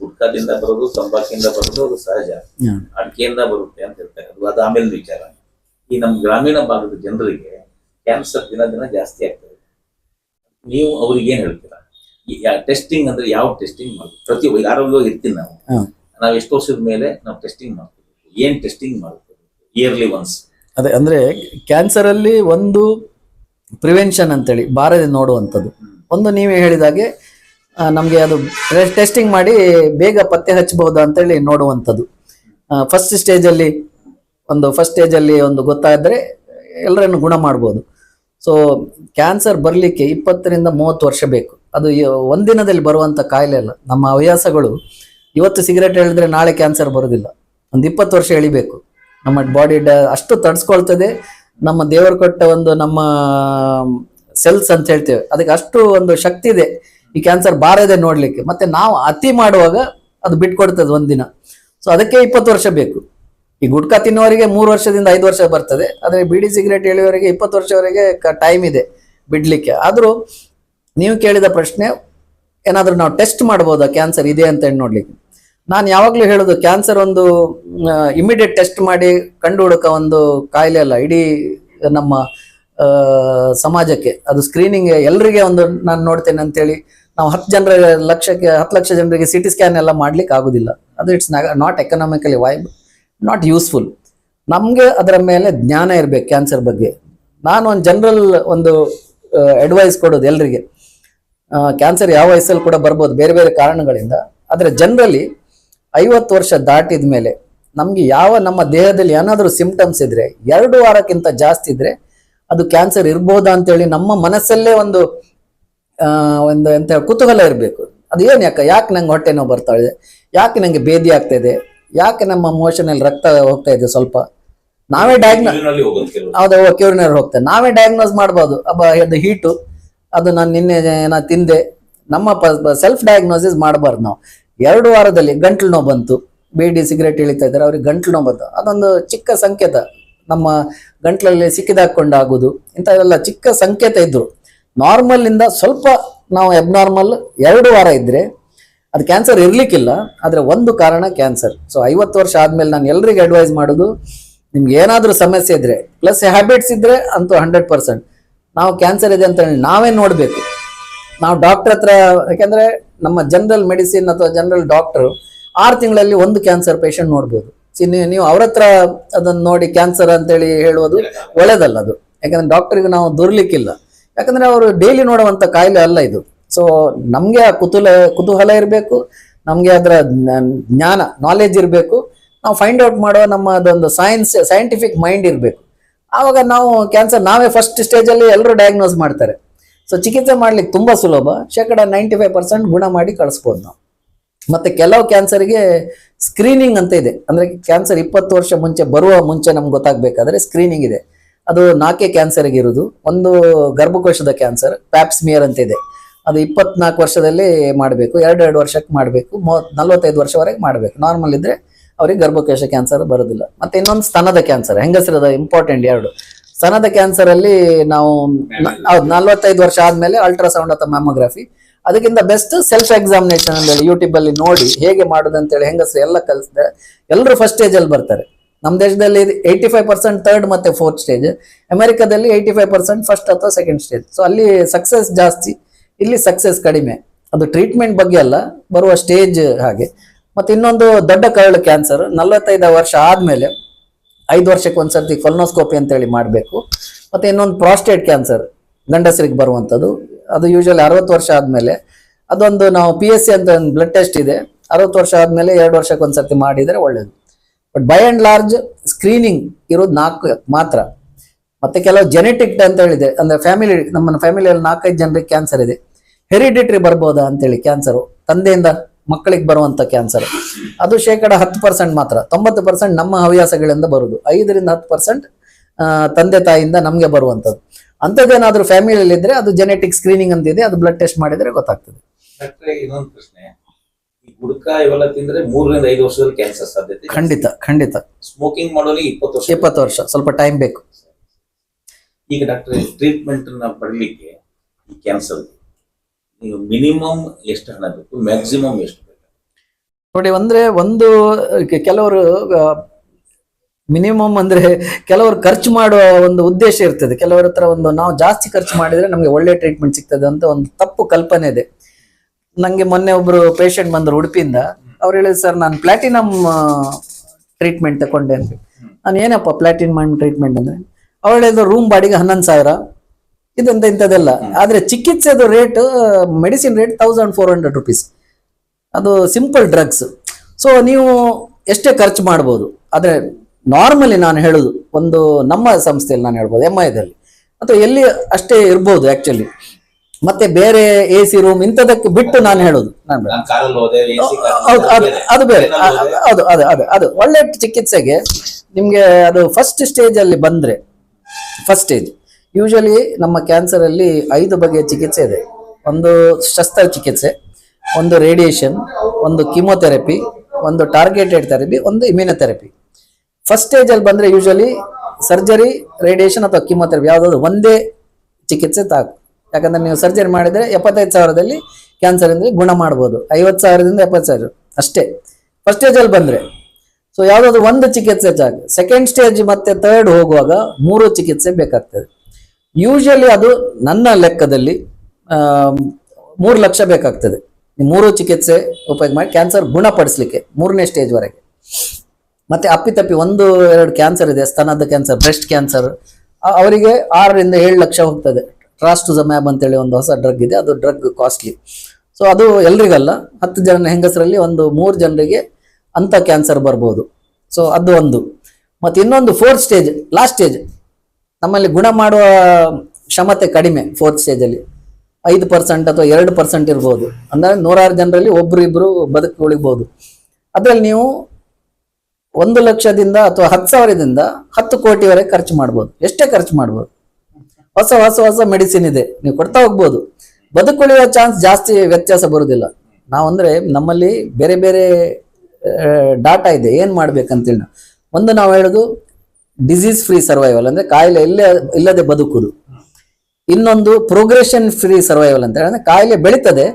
ಗುಟ್ಕಾದಿಂದ ಬರೋದು ತಂಬಾಕಿಂದ ಬರೋದು ಅದು ಸಹಜ. ಅಡಿಕೆಯಿಂದ ಬರುತ್ತೆ ಅಂತ ಹೇಳ್ತಾರೆ. ಅದು ಅದು ಆಮೇಲೆ ವಿಚಾರ. ಈ ನಮ್ಮ ಗ್ರಾಮೀಣ ಭಾಗದ ಜನರಿಗೆ ಕ್ಯಾನ್ಸರ್ ದಿನ ದಿನ ಜಾಸ್ತಿ ಆಗ್ತದೆ. ನೀವು ಅವ್ರಿಗೆ ಏನ್ ಹೇಳ್ತೀರಾ? ಟೆಸ್ಟಿಂಗ್ ಅಂದ್ರೆ ಯಾವ ಟೆಸ್ಟಿಂಗ್ ಮಾಡಿ ಪ್ರತಿ ಆರೋಗ್ಯವಾಗಿ ಇರ್ತೀನಿ ನಾವು. ನಾವು ಎಷ್ಟು ವರ್ಷದ ಮೇಲೆ ನಾವು ಟೆಸ್ಟಿಂಗ್ ಮಾಡ್ಕೋಬೇಕು ಏನ್ ಟೆಸ್ಟಿಂಗ್ ಮಾಡ್ಕೋಬೇಕು ಇಯರ್ಲಿ ಒನ್ಸ್ ಅದೇ ಅಂದ್ರೆ ಕ್ಯಾನ್ಸರ್ ಅಲ್ಲಿ ಒಂದು ಪ್ರಿವೆನ್ಷನ್ ಅಂತೇಳಿ, ಬಾರದೆ ನೋಡುವಂಥದ್ದು. ಒಂದು ನೀವೇ ಹೇಳಿದಾಗೆ ನಮಗೆ ಅದು ಟೆಸ್ಟಿಂಗ್ ಮಾಡಿ ಬೇಗ ಪತ್ತೆ ಹಚ್ಚಬಹುದಾ ಅಂತೇಳಿ ನೋಡುವಂಥದ್ದು. ಫಸ್ಟ್ ಸ್ಟೇಜಲ್ಲಿ ಒಂದು ಫಸ್ಟ್ ಸ್ಟೇಜಲ್ಲಿ ಒಂದು ಗೊತ್ತಾದರೆ ಎಲ್ಲರನ್ನು ಗುಣ ಮಾಡ್ಬೋದು. ಸೊ ಕ್ಯಾನ್ಸರ್ ಬರಲಿಕ್ಕೆ ಇಪ್ಪತ್ತರಿಂದ ಮೂವತ್ತು ವರ್ಷ ಬೇಕು. ಅದು ಒಂದಿನದಲ್ಲಿ ಬರುವಂಥ ಕಾಯಿಲೆ ಅಲ್ಲ. ನಮ್ಮ ಹವ್ಯಾಸಗಳು, ಇವತ್ತು ಸಿಗರೇಟ್ ಹೇಳಿದ್ರೆ ನಾಳೆ ಕ್ಯಾನ್ಸರ್ ಬರೋದಿಲ್ಲ. ಒಂದು ಇಪ್ಪತ್ತು ವರ್ಷ ಎಳಿಬೇಕು. ನಮ್ಮ ಬಾಡಿ ಅಷ್ಟು ತಡ್ಸ್ಕೊಳ್ತದೆ. ನಮ್ಮ ದೇವರು ಕೊಟ್ಟ ಒಂದು ನಮ್ಮ ಸೆಲ್ಸ್ ಅಂತ ಹೇಳ್ತೇವೆ. ಅದಕ್ಕೆ ಅಷ್ಟು ಒಂದು ಶಕ್ತಿ ಇದೆ ಈ ಕ್ಯಾನ್ಸರ್ ಬಾರದೆ ನೋಡ್ಲಿಕ್ಕೆ. ಮತ್ತೆ ನಾವು ಅತಿ ಮಾಡುವಾಗ ಅದು ಬಿಟ್ಕೊಡ್ತದೆ ಒಂದಿನ. ಸೊ ಅದಕ್ಕೆ ಇಪ್ಪತ್ತು ವರ್ಷ ಬೇಕು. ಈ ಗುಟ್ಕಾ ತಿನ್ನುವವರಿಗೆ ಮೂರು ವರ್ಷದಿಂದ ಐದು ವರ್ಷ ಬರ್ತದೆ. ಆದರೆ ಬಿಡಿ ಸಿಗರೇಟ್ ಹೇಳುವವರಿಗೆ ಇಪ್ಪತ್ತು ವರ್ಷವರೆಗೆ ಟೈಮ್ ಇದೆ ಬಿಡ್ಲಿಕ್ಕೆ. ಆದರೂ ನೀವು ಕೇಳಿದ ಪ್ರಶ್ನೆ ಏನಾದರೂ ನಾವು ಟೆಸ್ಟ್ ಮಾಡ್ಬೋದಾ? ಕ್ಯಾನ್ಸರ್ ಇದೆ ಅಂತ ಹೇಳಿ ನೋಡ್ಲಿಕ್ಕೆ. ನಾನು ಯಾವಾಗಲೂ ಹೇಳೋದು ಕ್ಯಾನ್ಸರ್ ಒಂದು ಇಮಿಡಿಯೇಟ್ ಟೆಸ್ಟ್ ಮಾಡಿ ಕಂಡು ಹುಡುಕ ಒಂದು ಕಾಯಿಲೆ ಅಲ್ಲ, ಇಡೀ ನಮ್ಮ ಸಮಾಜಕ್ಕೆ. ಅದು ಸ್ಕ್ರೀನಿಂಗ್ ಎಲ್ಲರಿಗೆ ಒಂದು ನಾನು ನೋಡ್ತೇನೆ ಅಂತೇಳಿ, ನಾವು ಹತ್ತು ಜನರ ಲಕ್ಷಕ್ಕೆ ಹತ್ತು ಲಕ್ಷ ಜನರಿಗೆ ಸಿ ಟಿ ಸ್ಕ್ಯಾನ್ ಎಲ್ಲ ಮಾಡ್ಲಿಕ್ಕೆ ಆಗೋದಿಲ್ಲ. ಅದು it's not economically viable not useful ನಮಗೆ ಅದರ ಮೇಲೆ ಜ್ಞಾನ ಇರಬೇಕು ಕ್ಯಾನ್ಸರ್ ಬಗ್ಗೆ. ನಾನು ಒಂದು ಜನರಲ್ ಒಂದು ಅಡ್ವೈಸ್ ಕೊಡೋದು ಎಲ್ಲರಿಗೆ ಕ್ಯಾನ್ಸರ್ ಯಾವ ವಯಸ್ಸಲ್ಲಿ ಕೂಡ ಬರ್ಬೋದು, ಬೇರೆ ಬೇರೆ ಕಾರಣಗಳಿಂದ. ಆದರೆ ಜನರಲಿ ಐವತ್ತು ವರ್ಷ ದಾಟಿದ ಮೇಲೆ ನಮಗೆ ಯಾವ ನಮ್ಮ ದೇಹದಲ್ಲಿ ಏನಾದರೂ ಸಿಂಪ್ಟಮ್ಸ್ ಇದ್ರೆ ಎರಡು ವಾರಕ್ಕಿಂತ ಜಾಸ್ತಿ ಇದ್ರೆ ಅದು ಕ್ಯಾನ್ಸರ್ ಇರ್ಬೋದಾ ಅಂತೇಳಿ ನಮ್ಮ ಮನಸ್ಸಲ್ಲೇ ಒಂದು ಒಂದು ಎಂತ ಕುತೂಹಲ ಇರಬೇಕು. ಅದು ಏನು ಯಾಕೆ? ಯಾಕೆ ನಂಗೆ ಹೊಟ್ಟೆ ನೋವು ಬರ್ತಾ ಇದೆ? ಯಾಕೆ ನಂಗೆ ಬೇದಿ ಆಗ್ತಾ ಇದೆ? ಯಾಕೆ ನಮ್ಮ ಮೋಷನಲ್ಲಿ ರಕ್ತ ಹೋಗ್ತಾ ಇದೆ ಸ್ವಲ್ಪ? ನಾವೇ ಡಯಾಗ್ನೋಸ್ ಹೌದು ಕ್ಯೂರಿನರ್ ಹೋಗ್ತೇವೆ ನಾವೇ ಡಯಾಗ್ನೋಸ್ ಮಾಡ್ಬೋದು. ಅಬ್ಬ ಅದು ಹೀಟು ಅದು ನಾನು ನಿನ್ನೆ ನಾ ತಿಂದೆ. ನಮ್ಮ ಸೆಲ್ಫ್ ಡಯಾಗ್ನೋಸಿಸ್ ಮಾಡಬಾರ್ದು ನಾವು. ಎರಡು ವಾರದಲ್ಲಿ ಗಂಟ್ಲು ನೋವು ಬಂತು. ಬೀಡಿ ಸಿಗರೇಟ್ ಇಳಿತಾ ಇದ್ದಾರೆ, ಅವ್ರಿಗೆ ಗಂಟ್ಲು ನೋವು ಬಂತು. ಅದೊಂದು ಚಿಕ್ಕ ಸಂಕೇತ. ನಮ್ಮ ಗಂಟ್ಲಲ್ಲಿ ಸಿಕ್ಕಿದಾಕೊಂಡಾಗುದು ಇಂಥವೆಲ್ಲ ಚಿಕ್ಕ ಸಂಕೇತ ಇದ್ರು. ನಾರ್ಮಲ್ ಇಂದ ಸ್ವಲ್ಪ ನಾವು ಎಬ್ನಾರ್ಮಲ್ ಎರಡು ವಾರ ಇದ್ರೆ ಅದು ಕ್ಯಾನ್ಸರ್ ಇರಲಿಕ್ಕಿಲ್ಲ, ಆದರೆ ಒಂದು ಕಾರಣ ಕ್ಯಾನ್ಸರ್ ಸೊ ಐವತ್ತು ವರ್ಷ ಆದಮೇಲೆ ನಾನು ಎಲ್ರಿಗೂ ಅಡ್ವೈಸ್ ಮಾಡೋದು, ನಿಮ್ಗೆ ಏನಾದರೂ ಸಮಸ್ಯೆ ಇದ್ರೆ ಪ್ಲಸ್ ಹ್ಯಾಬಿಟ್ಸ್ ಇದ್ರೆ ಅಂತೂ ಹಂಡ್ರೆಡ್ ಪರ್ಸೆಂಟ್ ನಾವು ಕ್ಯಾನ್ಸರ್ ಇದೆ ಅಂತ ಹೇಳಿ ನಾವೇ ನೋಡಬೇಕು. ನಾವು ಡಾಕ್ಟರ್ ಹತ್ರ, ಯಾಕೆಂದ್ರೆ ನಮ್ಮ ಜನರಲ್ ಮೆಡಿಸಿನ್ ಅಥವಾ ಜನರಲ್ ಡಾಕ್ಟರ್ ಆರು ತಿಂಗಳಲ್ಲಿ ಒಂದು ಕ್ಯಾನ್ಸರ್ ಪೇಷಂಟ್ ನೋಡ್ಬೋದು. ನೀವು ಅವ್ರ ಹತ್ರ ಅದನ್ನು ನೋಡಿ ಕ್ಯಾನ್ಸರ್ ಅಂತೇಳಿ ಹೇಳುವುದು ಒಳ್ಳೇದಲ್ಲ ಅದು. ಯಾಕಂದ್ರೆ ಡಾಕ್ಟರ್ಗೆ ನಾವು ದುರ್ಲಿಕ್ಕಿಲ್ಲ. ಯಾಕಂದ್ರೆ ಅವರು ಡೈಲಿ ನೋಡುವಂತ ಕಾಯಿಲೆ ಅಲ್ಲ ಇದು. ಸೊ ನಮಗೆ ಆ ಕುತೂಹಲ ಕುತೂಹಲ ಇರಬೇಕು, ನಮಗೆ ಅದರ ಜ್ಞಾನ ನಾಲೆಜ್ ಇರಬೇಕು. ನಾವು ಫೈಂಡ್ ಔಟ್ ಮಾಡುವ ನಮ್ಮ ಅದೊಂದು ಸೈನ್ಸ್ ಸೈಂಟಿಫಿಕ್ ಮೈಂಡ್ ಇರಬೇಕು. ಆವಾಗ ನಾವು ಕ್ಯಾನ್ಸರ್ ನಾವೇ ಫಸ್ಟ್ ಸ್ಟೇಜಲ್ಲಿ ಎಲ್ಲರೂ ಡಯಾಗ್ನೋಸ್ ಮಾಡ್ತಾರೆ. ಸೊ ಚಿಕಿತ್ಸೆ ಮಾಡ್ಲಿಕ್ಕೆ ತುಂಬಾ ಸುಲಭ. ಶೇಕಡ ನೈಂಟಿ ಫೈವ್ ಪರ್ಸೆಂಟ್ ಗುಣ ಮಾಡಿ ಕಳಿಸ್ಬೋದು ನಾವು. ಮತ್ತೆ ಕೆಲವು ಕ್ಯಾನ್ಸರ್ಗೆ ಸ್ಕ್ರೀನಿಂಗ್ ಅಂತ ಇದೆ. ಅಂದ್ರೆ ಕ್ಯಾನ್ಸರ್ ಇಪ್ಪತ್ತು ವರ್ಷ ಮುಂಚೆ ಬರುವ ಮುಂಚೆ ನಮ್ಗೆ ಗೊತ್ತಾಗಬೇಕಾದ್ರೆ ಸ್ಕ್ರೀನಿಂಗ್ ಇದೆ. ಅದು ನಾಕೆ ಕ್ಯಾನ್ಸರ್ಗೆ ಇರೋದು ಒಂದು ಗರ್ಭಕೋಶದ ಕ್ಯಾನ್ಸರ್, ಪ್ಯಾಪ್ಸ್ಮಿಯರ್ ಅಂತ ಇದೆ. ಅದು ಇಪ್ಪತ್ನಾಲ್ಕು ವರ್ಷದಲ್ಲಿ ಮಾಡಬೇಕು ಎರಡು ಎರಡು ವರ್ಷಕ್ಕೆ ಮಾಡಬೇಕು ಮೂವತ್ ನಲ್ವತ್ತೈದು ವರ್ಷವರೆಗೆ ಮಾಡಬೇಕು. ನಾರ್ಮಲ್ ಇದ್ರೆ ಅವ್ರಿಗೆ ಗರ್ಭಕೋಶ ಕ್ಯಾನ್ಸರ್ ಬರೋದಿಲ್ಲ ಮತ್ತೆ ಇನ್ನೊಂದು ಸ್ತನದ ಕ್ಯಾನ್ಸರ್, ಹೆಂಗಸರದ ಇಂಪಾರ್ಟೆಂಟ್ ಎರಡು. ಸ್ತನದ ಕ್ಯಾನ್ಸರ್ ಅಲ್ಲಿ ನಾವು ಹೌದು, ನಲ್ವತ್ತೈದು ವರ್ಷ ಆದ್ಮೇಲೆ ಅಲ್ಟ್ರಾಸೌಂಡ್ ಅಥವಾ ಮ್ಯಾಮೋಗ್ರಫಿ ಅದಕ್ಕಿಂತ ಬೆಸ್ಟ್ ಸೆಲ್ಫ್ ಎಕ್ಸಾಮಿನೇಷನ್ ಅಂತ ಹೇಳಿ ಯೂಟ್ಯೂಬ್ ಅಲ್ಲಿ ನೋಡಿ ಹೇಗೆ ಮಾಡುದು ಅಂತೇಳಿ ಹೆಂಗಸರು ಎಲ್ಲ ಕಲಿಸಿದೆ. ಎಲ್ಲರೂ ಫಸ್ಟ್ ಸ್ಟೇಜ್ ಅಲ್ಲಿ ಬರ್ತಾರೆ. ನಮ್ಮ ದೇಶದಲ್ಲಿ ಏಯ್ಟಿ ಫೈವ್ ಪರ್ಸೆಂಟ್ ಥರ್ಡ್ ಮತ್ತೆ ಫೋರ್ತ್ ಸ್ಟೇಜ್ ಅಮೆರಿಕದಲ್ಲಿ ಏಯ್ಟಿ ಫೈವ್ ಪರ್ಸೆಂಟ್ ಫಸ್ಟ್ ಅಥವಾ ಸೆಕೆಂಡ್ ಸ್ಟೇಜ್ ಸೊ ಅಲ್ಲಿ ಸಕ್ಸಸ್ ಜಾಸ್ತಿ, ಇಲ್ಲಿ ಸಕ್ಸಸ್ ಕಡಿಮೆ. ಅದು ಟ್ರೀಟ್ಮೆಂಟ್ ಬಗ್ಗೆ ಅಲ್ಲ, ಬರುವ ಸ್ಟೇಜ್ ಹಾಗೆ. ಮತ್ತೆ ಇನ್ನೊಂದು ದೊಡ್ಡ ಕರಳು ಕ್ಯಾನ್ಸರ್ ನಲವತ್ತೈದು ವರ್ಷ ಆದ್ಮೇಲೆ ಐದು ವರ್ಷಕ್ಕೆ ಒಂದ್ಸರ್ತಿ ಕೊಲ್ನೋಸ್ಕೋಪಿ ಅಂತೇಳಿ ಮಾಡಬೇಕು. ಮತ್ತೆ ಇನ್ನೊಂದು ಪ್ರಾಸ್ಟೇಟ್ ಕ್ಯಾನ್ಸರ್ ಗಂಡಸರಿಗೆ ಬರುವಂಥದ್ದು. ಅದು ಯೂಶಲಿ ಅರವತ್ತು ವರ್ಷ ಆದಮೇಲೆ. ಅದೊಂದು ನಾವು ಪಿ ಎಸ್ ಸಿ ಅಂತ ಒಂದು ಬ್ಲಡ್ ಟೆಸ್ಟ್ ಇದೆ. ಅರವತ್ತು ವರ್ಷ ಆದಮೇಲೆ ಎರಡು ವರ್ಷಕ್ಕೆ ಒಂದ್ಸರ್ತಿ ಮಾಡಿದರೆ ಒಳ್ಳೆಯದು but by and large screening ಇರೋದು ನಾಲ್ಕು ಮಾತ್ರ. ಮತ್ತೆ ಕೆಲವು ಜೆನೆಟಿಕ್ ಅಂತ ಹೇಳಿದೆ. ಅಂದರೆ ಫ್ಯಾಮಿಲಿ ನಮ್ಮ ಫ್ಯಾಮಿಲಿಯಲ್ಲಿ ನಾಲ್ಕೈದು ಜನರಿಗೆ ಕ್ಯಾನ್ಸರ್ ಇದೆ. ಹೆರಿಡಿಟ್ರಿ ಬರ್ಬೋದಾ ಅಂತೇಳಿ ಕ್ಯಾನ್ಸರು ತಂದೆಯಿಂದ ಮಕ್ಕಳಿಗೆ ಬರುವಂತ ಕ್ಯಾನ್ಸರ್ ಅದು ಶೇಕಡ ಹತ್ತು ಪರ್ಸೆಂಟ್ ಮಾತ್ರ. ತೊಂಬತ್ತು ಪರ್ಸೆಂಟ್ ನಮ್ಮ ಹವ್ಯಾಸಗಳಿಂದ ಬರುದು. ಐದರಿಂದ ಹತ್ತು ಪರ್ಸೆಂಟ್ ತಂದೆ ತಾಯಿಯಿಂದ ನಮಗೆ ಬರುವಂಥದ್ದು. ಅಂಥದ್ದೇನಾದ್ರೂ ಫ್ಯಾಮಿಲಿಯಲ್ಲಿ ಇದ್ರೆ ಅದು ಜೆನೆಟಿಕ್ ಸ್ಕ್ರೀನಿಂಗ್ ಅಂತ ಇದೆ ಅದು ಬ್ಲಡ್ ಟೆಸ್ಟ್ ಮಾಡಿದ್ರೆ ಗೊತ್ತಾಗ್ತದೆ. ಡಾಕ್ಟ್ರೆ ಇನ್ನೊಂದು ಪ್ರಶ್ನೆ. ಈ ಗುಡ್ಕ ಇವೆಲ್ಲ ತಿಂದ್ರೆ ಮೂರರಿಂದ ಐದು ವರ್ಷದಲ್ಲಿ ಕ್ಯಾನ್ಸರ್ ಸಾಧ್ಯತೆ ಖಂಡಿತ ಖಂಡಿತ. ಸ್ಮೋಕಿಂಗ್ ಮಾಡೋರಿಗೆ ಇಪ್ಪತ್ತು ವರ್ಷ. ಇಪ್ಪತ್ತು ವರ್ಷ ಸ್ವಲ್ಪ ಟೈಮ್ ಬೇಕು. ಈಗ ಡಾಕ್ಟರ್ ಟ್ರೀಟ್ಮೆಂಟ್ ಪಡಲಿಕ್ಕೆ ಈ ಕ್ಯಾನ್ಸರ್ ನೀವು ಮಿನಿಮಮ್ ಎಷ್ಟು ಹಣ ಬೇಕು? ಮ್ಯಾಕ್ಸಿಮಮ್ ಎಷ್ಟು ಬೇಕು? ನೋಡಿ ಅಂದ್ರೆ ಒಂದು ಕೆಲವರು ಮಿನಿಮಮ್ ಅಂದ್ರೆ ಕೆಲವರು ಖರ್ಚು ಮಾಡುವ ಒಂದು ಉದ್ದೇಶ ಇರ್ತದೆ. ಕೆಲವರ ಹತ್ರ ಒಂದು ನಾವು ಜಾಸ್ತಿ ಖರ್ಚು ಮಾಡಿದ್ರೆ ನಮಗೆ ಒಳ್ಳೆ ಟ್ರೀಟ್ಮೆಂಟ್ ಸಿಗ್ತದೆ ಅಂತ ಒಂದು ತಪ್ಪು ಕಲ್ಪನೆ ಇದೆ. ನಂಗೆ ಮೊನ್ನೆ ಒಬ್ರು ಪೇಷಂಟ್ ಬಂದರು ಉಡುಪಿಯಿಂದ. ಅವ್ರು ಹೇಳಿದ್ರು ಸರ್ ನಾನು ಪ್ಲಾಟಿನಮ್ ಟ್ರೀಟ್ಮೆಂಟ್ ತಗೊಂಡೆ ಅಂತ. ನಾನು ಏನಪ್ಪ ಪ್ಲಾಟಿನಮ್ ಟ್ರೀಟ್ಮೆಂಟ್ ಅಂದ್ರೆ? ಅವ್ರು ಹೇಳಿದ್ರು ರೂಮ್ ಬಾಡಿಗೆ ಹನ್ನೊಂದು ಸಾವಿರ. ಇದಂತ ಇಂಥದ್ದೆಲ್ಲ. ಆದ್ರೆ ಚಿಕಿತ್ಸೆದು rate medicine rate thousand four hundred rupees ಅದು ಸಿಂಪಲ್ ಡ್ರಗ್ಸ್ ಸೊ ನೀವು ಎಷ್ಟೇ ಖರ್ಚು ಮಾಡ್ಬೋದು. ಆದರೆ ನಾರ್ಮಲಿ ನಾನು ಹೇಳೋದು ಒಂದು ನಮ್ಮ ಸಂಸ್ಥೆಯಲ್ಲಿ ನಾನು ಹೇಳ್ಬೋದು ಎಂ ಐದಲ್ಲಿ ಅಥವಾ ಎಲ್ಲಿ ಅಷ್ಟೇ ಇರ್ಬೋದು ಆಕ್ಚುಲಿ ಮತ್ತೆ ಬೇರೆ ಎ ಸಿ ರೂಮ್ ಇಂಥದಕ್ಕೆ ಬಿಟ್ಟು ನಾನು ಹೇಳೋದು. ಅದು ಬೇರೆ. ಅದು ಬೇರೆ ಅದು ಅದು ಅದು ಅದು. ಒಳ್ಳೆ ಚಿಕಿತ್ಸೆಗೆ ನಿಮಗೆ ಅದು ಫಸ್ಟ್ ಸ್ಟೇಜ್ ಅಲ್ಲಿ ಬಂದ್ರೆ ಫಸ್ಟ್ ಸ್ಟೇಜ್ ಯೂಶಲಿ ನಮ್ಮ ಕ್ಯಾನ್ಸರ್ ಅಲ್ಲಿ ಐದು ಬಗೆಯ ಚಿಕಿತ್ಸೆ ಇದೆ. ಒಂದು ಶಸ್ತ್ರ ಚಿಕಿತ್ಸೆ, ಒಂದು ರೇಡಿಯೇಷನ್ ಒಂದು ಕಿಮೋಥೆರಪಿ ಒಂದು ಟಾರ್ಗೆಟೆಡ್ ಥೆರಪಿ ಒಂದು ಇಮ್ಯುನೊಥೆರಪಿ ಫಸ್ಟ್ ಸ್ಟೇಜಲ್ಲಿ ಬಂದರೆ ಯೂಶಲಿ ಸರ್ಜರಿ ರೇಡಿಯೇಷನ್ ಅಥವಾ ಕಿಮೋಥೆರಪಿ ಯಾವುದಾದ್ರು ಒಂದೇ ಚಿಕಿತ್ಸೆ ತಾಕು. ಯಾಕಂದರೆ ನೀವು ಸರ್ಜರಿ ಮಾಡಿದರೆ ಎಪ್ಪತ್ತೈದು ಸಾವಿರದಲ್ಲಿ ಕ್ಯಾನ್ಸರ್ ಅಂದರೆ ಗುಣ ಮಾಡ್ಬೋದು. ಐವತ್ತು ಸಾವಿರದಿಂದ ಎಪ್ಪತ್ತು ಸಾವಿರ ಅಷ್ಟೇ. ಫಸ್ಟ್ ಸ್ಟೇಜಲ್ಲಿ ಬಂದರೆ ಬಂದ್ರೆ ಸೊ ಯಾವುದಾದ್ರು ಒಂದು ಚಿಕಿತ್ಸೆ ಸಾಕು ಸೆಕೆಂಡ್ ಸ್ಟೇಜ್ ಮತ್ತೆ ಥರ್ಡ್ ಹೋಗುವಾಗ ಮೂರು ಚಿಕಿತ್ಸೆ ಬೇಕಾಗ್ತದೆ. ಯೂಶಲಿ ಅದು ನನ್ನ ಲೆಕ್ಕದಲ್ಲಿ ಮೂರು ಲಕ್ಷ ಬೇಕಾಗ್ತದೆ. ಮೂರು ಚಿಕಿತ್ಸೆ ಉಪಯೋಗ ಮಾಡಿ ಕ್ಯಾನ್ಸರ್ ಗುಣಪಡಿಸಲಿಕ್ಕೆ ಮೂರನೇ ಸ್ಟೇಜ್ವರೆಗೆ ಮತ್ತೆ ಅಪ್ಪಿತಪ್ಪಿ ಒಂದು, ಎರಡು ಕ್ಯಾನ್ಸರ್ ಇದೆ ಸ್ತನದ ಕ್ಯಾನ್ಸರ್ ಬ್ರೆಸ್ಟ್ ಕ್ಯಾನ್ಸರ್ ಅವರಿಗೆ ಆರರಿಂದ ಏಳು ಲಕ್ಷ ಹೋಗ್ತದೆ. ಅಂತ ಅಂತೇಳಿ ಒಂದು ಹೊಸ ಡ್ರಗ್ ಇದೆ, ಅದು ಡ್ರಗ್ ಕಾಸ್ಟ್ಲಿ ಸೊ ಅದು ಎಲ್ರಿಗಲ್ಲ. ಹತ್ತು ಜನ ಹೆಂಗಸರಲ್ಲಿ ಒಂದು ಮೂರು ಜನರಿಗೆ ಅಂಥ ಕ್ಯಾನ್ಸರ್ ಬರ್ಬೋದು. ಸೊ ಅದು ಒಂದು. ಮತ್ತು ಇನ್ನೊಂದು ಫೋರ್ತ್ ಸ್ಟೇಜ್ ಲಾಸ್ಟ್ ಸ್ಟೇಜ್ ನಮ್ಮಲ್ಲಿ ಗುಣ ಮಾಡುವ ಕ್ಷಮತೆ ಕಡಿಮೆ ಫೋರ್ತ್ ಸ್ಟೇಜಲ್ಲಿ ಐದು ಪರ್ಸೆಂಟ್ ಅಥವಾ ಎರಡು ಪರ್ಸೆಂಟ್ ಇರ್ಬೋದು. ಅಂದರೆ ನೂರಾರು ಜನರಲ್ಲಿ ಒಬ್ರು ಇಬ್ರು ಬದುಕು ಉಳಿಬೋದು. ಅದರಲ್ಲಿ ನೀವು ಒಂದು ಲಕ್ಷದಿಂದ ಅಥವಾ ಹತ್ತು ಸಾವಿರದಿಂದ ಹತ್ತು ಕೋಟಿವರೆಗೆ ಖರ್ಚು ಮಾಡ್ಬೋದು. ಎಷ್ಟೇ ಖರ್ಚು ಮಾಡ್ಬೋದು. ಹೊಸ ಹೊಸ ಹೊಸ ಮೆಡಿಸಿನ್ ಇದೆ. ನೀವು ಕೊಡ್ತಾ ಹೋಗ್ಬೋದು. ಬದುಕುಳಿಯುವ ಚಾನ್ಸ್ ಜಾಸ್ತಿ ವ್ಯತ್ಯಾಸ ಬರುವುದಿಲ್ಲ ನಾವು ಅಂದ್ರೆ ನಮ್ಮಲ್ಲಿ ಬೇರೆ ಬೇರೆ ಡಾಟಾ ಇದೆ. ಏನು ಮಾಡ್ಬೇಕಂತೇಳಿ. ಒಂದು ನಾವು ಹೇಳೋದು ಡಿಸೀಸ್ ಫ್ರೀ ಸರ್ವೈವಲ್ ಅಂದ್ರೆ ಕಾಯಿಲೆ ಇಲ್ಲೇ ಇಲ್ಲದೆ ಬದುಕುದು. ಇನ್ನೊಂದು ಪ್ರೋಗ್ರೆಷನ್ ಫ್ರೀ ಸರ್ವೈವಲ್ ಅಂತ ಹೇಳಿದ್ರೆ ಕಾಯಿಲೆ ಬೆಳೀತದೆ